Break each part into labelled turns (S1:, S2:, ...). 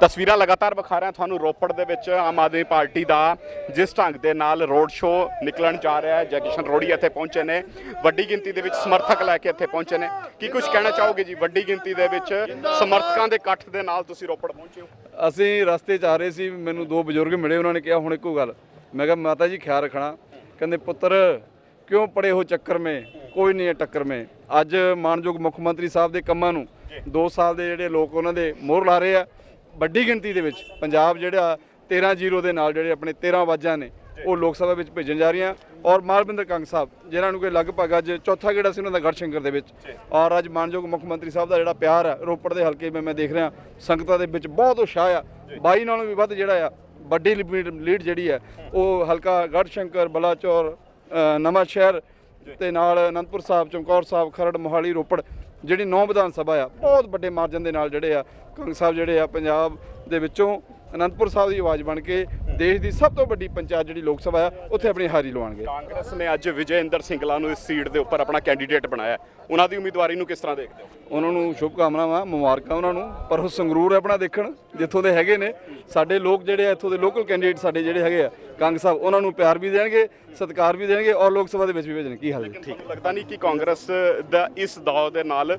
S1: ਤਸਵੀਰਾਂ ਲਗਾਤਾਰ ਵਿਖਾ ਰਿਹਾ ਤੁਹਾਨੂੰ ਰੋਪੜ ਦੇ ਵਿੱਚ ਆਮ ਆਦਮੀ ਪਾਰਟੀ ਦਾ ਜਿਸ ਢੰਗ ਦੇ ਨਾਲ ਰੋਡ ਸ਼ੋਅ ਨਿਕਲਣ ਜਾ ਰਿਹਾ ਹੈ ਜਗਸ਼ਨ ਰੋੜੀ ਇੱਥੇ ਪਹੁੰਚੇ ਨੇ ਵੱਡੀ ਗਿਣਤੀ ਦੇ ਵਿੱਚ ਸਮਰਥਕ ਲੈ ਕੇ ਇੱਥੇ ਪਹੁੰਚੇ ਨੇ। ਕੀ ਕੁਝ ਕਹਿਣਾ ਚਾਹੋਗੇ ਜੀ ਵੱਡੀ ਗਿਣਤੀ ਦੇ ਵਿੱਚ ਸਮਰਥਕਾਂ ਦੇ ਇਕੱਠ ਦੇ ਨਾਲ ਤੁਸੀਂ ਰੋਪੜ ਪਹੁੰਚੇ ਹੋ?
S2: ਅਸੀਂ ਰਸਤੇ 'ਚ ਆ ਰਹੇ ਸੀ ਮੈਨੂੰ ਦੋ ਬਜ਼ੁਰਗ ਮਿਲੇ ਉਹਨਾਂ ਨੇ ਕਿਹਾ ਹੁਣ ਇੱਕੋ ਗੱਲ। ਮੈਂ ਕਿਹਾ ਮਾਤਾ ਜੀ ਖਿਆਲ ਰੱਖਣਾ। ਕਹਿੰਦੇ ਪੁੱਤਰ ਕਿਉਂ ਪੜੇ ਹੋ ਚੱਕਰ ਮੇ? ਕੋਈ ਨਹੀਂ ਹੈ ਟੱਕਰ ਮੇ। ਅੱਜ ਮਾਨਯੋਗ ਮੁੱਖ ਮੰਤਰੀ ਸਾਹਿਬ ਦੇ ਕੰਮਾਂ ਨੂੰ 2 ਸਾਲ ਦੇ ਜਿਹੜੇ ਲੋਕ ਉਹਨਾਂ ਦੇ ਮੋਹਰ ਲਾ ਰਹੇ ਆ ਵੱਡੀ ਗਿਣਤੀ ਦੇ ਵਿੱਚ ਪੰਜਾਬ ਜਿਹੜਾ 13 ਜ਼ੀਰੋ ਦੇ ਨਾਲ ਜਿਹੜੇ ਆਪਣੇ 13 ਆਵਾਜ਼ਾਂ ਨੇ ਉਹ ਲੋਕ ਸਭਾ ਵਿੱਚ ਭੇਜਣ ਜਾ ਰਹੀਆਂ। ਔਰ ਮਾਲਵਿੰਦਰ ਕੰਗ ਸਾਹਿਬ ਜਿਨ੍ਹਾਂ ਨੂੰ ਕਿ ਲਗਭਗ ਅੱਜ ਚੌਥਾ ਗੇੜਾ ਸੀ ਉਹਨਾਂ ਦਾ ਗੜਸ਼ੰਕਰ ਦੇ ਵਿੱਚ। ਔਰ ਅੱਜ ਮਾਨਯੋਗ ਮੁੱਖ ਮੰਤਰੀ ਸਾਹਿਬ ਦਾ ਜਿਹੜਾ ਪਿਆਰ ਹੈ ਰੋਪੜ ਦੇ ਹਲਕੇ ਵਿੱਚ ਮੈਂ ਦੇਖ ਰਿਹਾ ਸੰਗਤਾਂ ਦੇ ਵਿੱਚ ਬਹੁਤ ਉਤਸ਼ਾਹ ਆ। ਬਾਈ ਨਾਲੋਂ ਵੀ ਵੱਧ ਜਿਹੜਾ ਆ ਵੱਡੀ ਲੀਡ ਜਿਹੜੀ ਹੈ ਉਹ ਹਲਕਾ ਗੜਸ਼ੰਕਰ ਬਲਾਚੌਰ ਨਵਾਂ ਸ਼ਹਿਰ ਤੇ ਨਾਲ ਅਨੰਦਪੁਰ ਸਾਹਿਬ ਚਮਕੌਰ ਸਾਹਿਬ ਖਰੜ ਮੋਹਾਲੀ ਰੋਪੜ ਜਿਹੜੀ ਨੌ ਵਿਧਾਨ ਸਭਾ ਆ, ਬਹੁਤ ਵੱਡੇ ਮਾਰਜਨ ਦੇ ਨਾਲ ਜਿਹੜੇ ਆ ਕੰਗ ਸਾਹਿਬ ਜਿਹੜੇ ਆ, ਪੰਜਾਬ ਦੇ ਵਿੱਚੋਂ ਅਨੰਦਪੁਰ ਸਾਹਿਬ ਦੀ ਆਵਾਜ਼ ਬਣ ਕੇ ਦੇਸ਼ ਦੀ ਸਭ ਤੋਂ ਵੱਡੀ ਪੰਚਾਇਤ ਜਿਹੜੀ ਲੋਕ ਸਭਾ ਆ ਉੱਥੇ ਆਪਣੀ ਹਾਰੀ ਲਵਾਉਣਗੇ।
S1: ਕਾਂਗਰਸ ਨੇ ਅੱਜ ਵਿਜੇਂਦਰ ਸਿੰਗਲਾ ਨੂੰ ਇਸ ਸੀਟ ਦੇ ਉੱਪਰ ਆਪਣਾ ਕੈਂਡੀਡੇਟ ਬਣਾਇਆ। ਉਹਨਾਂ ਦੀ ਉਮੀਦਵਾਰੀ ਨੂੰ ਕਿਸ ਤਰ੍ਹਾਂ ਦੇਖਦੇ ਹੋ?
S2: ਉਹਨਾਂ ਨੂੰ ਸ਼ੁਭ ਕਾਮਨਾਵਾਂ ਮੁਬਾਰਕਾਂ ਉਹਨਾਂ ਨੂੰ ਪਰ ਉਹ ਸੰਗਰੂਰ ਆਪਣਾ ਦੇਖਣ ਜਿੱਥੋਂ ਦੇ ਹੈਗੇ ਨੇ ਸਾਡੇ ਲੋਕ ਜਿਹੜੇ ਆ ਇੱਥੋਂ ਦੇ ਲੋਕਲ ਕੈਂਡੀਡੇਟ ਸਾਡੇ ਜਿਹੜੇ ਹੈਗੇ ਆ ਕੰਗ ਸਾਹਿਬ ਉਹਨਾਂ ਨੂੰ ਪਿਆਰ ਵੀ ਦੇਣਗੇ ਸਤਿਕਾਰ ਵੀ ਦੇਣਗੇ ਔਰ ਲੋਕ ਸਭਾ ਦੇ ਵਿੱਚ ਵੀ ਭੇਜਣ। ਕੀ ਹਾਲ ਹੈ
S1: ਠੀਕ ਲੱਗਦਾ ਨਹੀਂ ਕਿ ਕਾਂਗਰਸ ਦਾ ਇਸ ਦੌਰ ਦੇ ਨਾਲ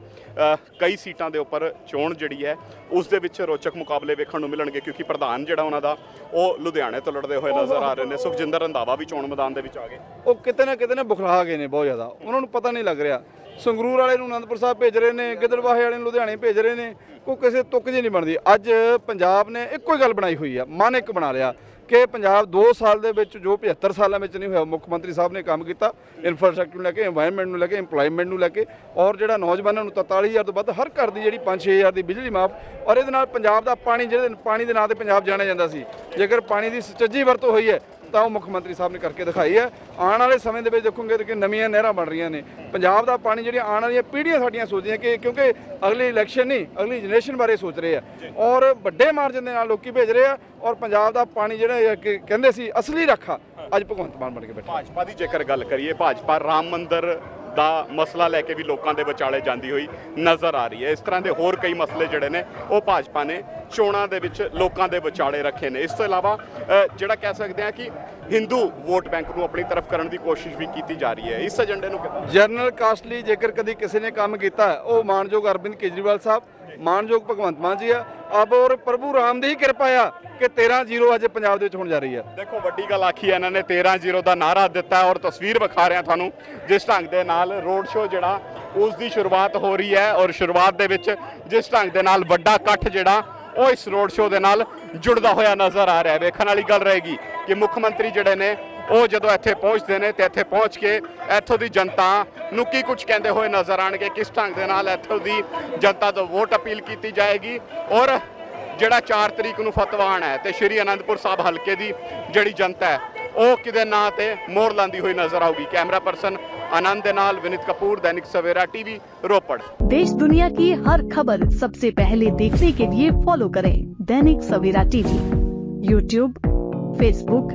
S1: ਕਈ ਸੀਟਾਂ ਦੇ ਉੱਪਰ ਚੋਣ ਜਿਹੜੀ ਹੈ ਉਸ ਦੇ ਵਿੱਚ ਰੋਚਕ ਮੁਕਾਬਲੇ ਵੇਖਣ ਨੂੰ ਮਿਲਣਗੇ ਕਿਉਂਕਿ ਪ੍ਰਧਾਨ ਜਿਹੜਾ ਉਹਨਾਂ ਦਾ ਉਹ ਲੁਧਿਆਣੇ ਤੋਂ ਲੜਦੇ ਹੋਏ ਨਜ਼ਰ ਆ ਰਹੇ ਨੇ। ਸੁਖਜਿੰਦਰ ਰੰਧਾਵਾ ਵੀ ਚੋਣ ਮੈਦਾਨ ਦੇ ਵਿੱਚ ਆ ਗਏ।
S2: ਉਹ ਕਿਤੇ ਨਾ ਕਿਤੇ ਨਾ ਬੁਖਲਾ ਗਏ ਨੇ ਬਹੁਤ ਜ਼ਿਆਦਾ। ਉਹਨਾਂ ਨੂੰ ਪਤਾ ਨਹੀਂ ਲੱਗ ਰਿਹਾ। ਸੰਗਰੂਰ ਵਾਲੇ ਨੂੰ ਆਨੰਦਪੁਰ ਸਾਹਿਬ ਭੇਜ ਰਹੇ ਨੇ, ਗਿੱਦੜਵਾਹੇ ਵਾਲੇ ਨੂੰ ਲੁਧਿਆਣੇ ਭੇਜ ਰਹੇ ਨੇ, ਕੋਈ ਕਿਸੇ ਤੁੱਕ ਜੀ ਨਹੀਂ ਬਣਦੀ। ਅੱਜ ਪੰਜਾਬ ਨੇ ਇੱਕੋ ਹੀ ਗੱਲ ਬਣਾਈ ਹੋਈ ਆ, ਮਨ ਇੱਕ ਬਣਾ ਲਿਆ ਕਿ ਪੰਜਾਬ 2 ਸਾਲ ਦੇ ਵਿੱਚ, ਜੋ 75 ਸਾਲਾਂ ਵਿੱਚ ਨਹੀਂ ਹੋਇਆ, ਮੁੱਖ ਮੰਤਰੀ ਸਾਹਿਬ ਨੇ ਕੰਮ ਕੀਤਾ ਇਨਫਰਾਸਟ੍ਰਕਚਰ ਨੂੰ ਲੈ ਕੇ এনवायरमेंट ਨੂੰ ਲੈ ਕੇ, EMPLOYMENT ਨੂੰ ਲੈ ਕੇ, ਔਰ ਜਿਹੜਾ ਨੌਜਵਾਨਾਂ ਨੂੰ 43000 ਤੋਂ ਵੱਧ ਹਰ ਘਰ ਦੀ ਜਿਹੜੀ 5-6000 ਦੀ ਬਿਜਲੀ ਮਾਫ, ਔਰ ਇਹਦੇ ਨਾਲ ਪੰਜਾਬ ਦਾ ਪਾਣੀ, ਜਿਹੜੇ ਪਾਣੀ ਦੇ ਨਾਂ ਤੇ ਪੰਜਾਬ ਜਾਣਿਆ ਜਾਂਦਾ ਸੀ, ਜੇਕਰ ਪਾਣੀ ਦੀ ਸੱਚੀ ਵਰਤੋਂ ਹੋਈ ਹੈ ਤਾਂ ਉਹ ਮੁੱਖ ਮੰਤਰੀ ਸਾਹਿਬ ਨੇ ਕਰਕੇ ਦਿਖਾਈ ਹੈ। ਆਉਣ ਵਾਲੇ ਸਮੇਂ ਦੇ ਵਿੱਚ ਦੇਖੋਗੇ ਕਿ ਨਵੀਆਂ ਨਹਿਰਾਂ ਬਣ ਰਹੀਆਂ ਨੇ। ਪੰਜਾਬ ਦਾ ਪਾਣੀ ਜਿਹੜੀਆਂ ਆਉਣ ਵਾਲੀਆਂ ਪੀੜ੍ਹੀਆਂ ਸਾਡੀਆਂ ਸੋਚਦੀਆਂ ਕਿ ਕਿਉਂਕਿ ਅਗਲੀ ਇਲੈਕਸ਼ਨ ਨਹੀਂ ਅਗਲੀ ਜਨਰੇਸ਼ਨ ਬਾਰੇ ਸੋਚ ਰਹੇ ਆ। ਔਰ ਵੱਡੇ ਮਾਰਜਨ ਦੇ ਨਾਲ ਲੋਕੀ ਭੇਜ ਰਹੇ ਆ ਔਰ ਪੰਜਾਬ ਦਾ ਪਾਣੀ ਜਿਹੜਾ ਕਹਿੰਦੇ ਸੀ ਅਸਲੀ ਰੱਖਾ ਅੱਜ ਭਗਵੰਤ ਮਾਨ ਬਣ ਕੇ ਬੈਠਾ।
S1: ਭਾਜਪਾ ਦੀ ਜੇਕਰ ਗੱਲ ਕਰੀਏ ਭਾਜਪਾ ਰਾਮ ਮੰਦਿਰ ਦਾ ਮਸਲਾ ਲੈ ਕੇ ਵੀ ਲੋਕਾਂ ਦੇ ਵਿਚਾਲੇ ਜਾਂਦੀ ਹੋਈ ਨਜ਼ਰ ਆ ਰਹੀ ਹੈ। ਇਸ ਤਰ੍ਹਾਂ ਦੇ ਹੋਰ ਕਈ ਮਸਲੇ ਜਿਹੜੇ ਨੇ, ਉਹ ਭਾਜਪਾ ਨੇ ਚੋਣਾਂ ਦੇ ਵਿੱਚ ਲੋਕਾਂ ਦੇ ਵਿਚਾਲੇ ਰੱਖੇ ਨੇ। ਇਸ ਤੋਂ ਇਲਾਵਾ ਜਿਹੜਾ ਕਹਿ ਸਕਦੇ ਆ ਕਿ ਹਿੰਦੂ ਵੋਟ ਬੈਂਕ ਨੂੰ ਆਪਣੀ ਤਰਫ ਕਰਨ ਦੀ ਕੋਸ਼ਿਸ਼ ਵੀ ਕੀਤੀ ਜਾ ਰਹੀ ਹੈ। ਇਸ ਏਜੰਡੇ ਨੂੰ
S2: ਜਨਰਲ ਕਾਸਟਲੀ ਜੇਕਰ ਕਦੀ ਕਿਸੇ ਨੇ ਕੰਮ ਕੀਤਾ, ਉਹ ਮਾਨਯੋਗ ਅਰਵਿੰਦ ਕੇਜਰੀਵਾਲ ਸਾਹਿਬ ਮਾਨਯੋਗ ਭਗਵੰਤ ਮਾਨ ਜੀ ਆ ਅਬ ਔਰ ਪ੍ਰਭੂ ਰਾਮ ਦੀ ਹੀ ਕਿਰਪਾ ਆ ਕਿ 13 ਜ਼ੀਰੋ ਅੱਜ ਪੰਜਾਬ ਦੇ ਵਿੱਚ ਹੋਣ ਜਾ ਰਹੀ ਆ।
S1: ਦੇਖੋ, ਵੱਡੀ ਗੱਲ ਆਖੀ ਹੈ ਇਹਨਾਂ ਨੇ 13-0 ਦਾ ਨਾਰਾ ਦਿੱਤਾ ਔਰ ਤਸਵੀਰ ਵਿਖਾ ਰਿਹਾ ਤੁਹਾਨੂੰ, ਜਿਸ ਢੰਗ ਦੇ ਨਾਲ ਰੋਡ ਸ਼ੋਅ ਜਿਹੜਾ, ਉਸ ਦੀ ਸ਼ੁਰੂਆਤ ਹੋ ਰਹੀ ਹੈ ਔਰ ਸ਼ੁਰੂਆਤ ਦੇ ਵਿੱਚ ਜਿਸ ਢੰਗ ਦੇ ਨਾਲ ਵੱਡਾ ਇਕੱਠ ਜਿਹੜਾ, ਉਹ ਇਸ ਰੋਡ ਸ਼ੋਅ ਦੇ ਨਾਲ ਜੁੜਦਾ ਹੋਇਆ ਨਜ਼ਰ ਆ ਰਿਹਾ ਹੈ। ਵੇਖਣ ਵਾਲੀ ਗੱਲ ਰਹੇਗੀ ਕਿ ਮੁੱਖ ਮੰਤਰੀ ਜਿਹੜੇ ਨੇ ਉਹ ਜਦੋਂ ਇੱਥੇ ਪਹੁੰਚਦੇ ਨੇ ਤੇ ਇੱਥੇ ਪਹੁੰਚ ਕੇ ਇੱਥੋਂ ਦੀ ਜਨਤਾ ਨੂੰ ਕੀ ਕੁਝ ਕਹਿੰਦੇ ਹੋਏ ਨਜ਼ਰ ਆਣਗੇ ਕਿਸ ਢੰਗ ਦੇ ਨਾਲ ਇੱਥੋਂ ਦੀ ਜਨਤਾ ਤੋਂ ਵੋਟ ਅਪੀਲ ਕੀਤੀ ਜਾਏਗੀ ਔਰ ਜਿਹੜਾ 4 ਤਰੀਕ ਨੂੰ ਫਤਵਾ ਆਉਣਾ ਹੈ ਤੇ ਸ਼੍ਰੀ ਅਨੰਦਪੁਰ ਸਾਹਿਬ ਹਲਕੇ ਦੀ ਜਿਹੜੀ ਜਨਤਾ ਹੈ ਉਹ ਕਿਦੇ ਨਾਂ ਤੇ ਮੋਹਰ ਲਾਂਦੀ ਹੋਈ ਨਜ਼ਰ ਆਊਗੀ ਕੈਮਰਾ ਪਰਸਨ ਆਨੰਦ ਦੇ ਨਾਲ ਵਿਨਿਤ ਕਪੂਰ ਦੈਨਿਕ ਸਵੇਰਾ ਟੀਵੀ ਰੋਪੜ
S3: देश दुनिया की हर खबर सबसे पहले देखने के लिए फॉलो करें Dainik Savera TV YouTube Facebook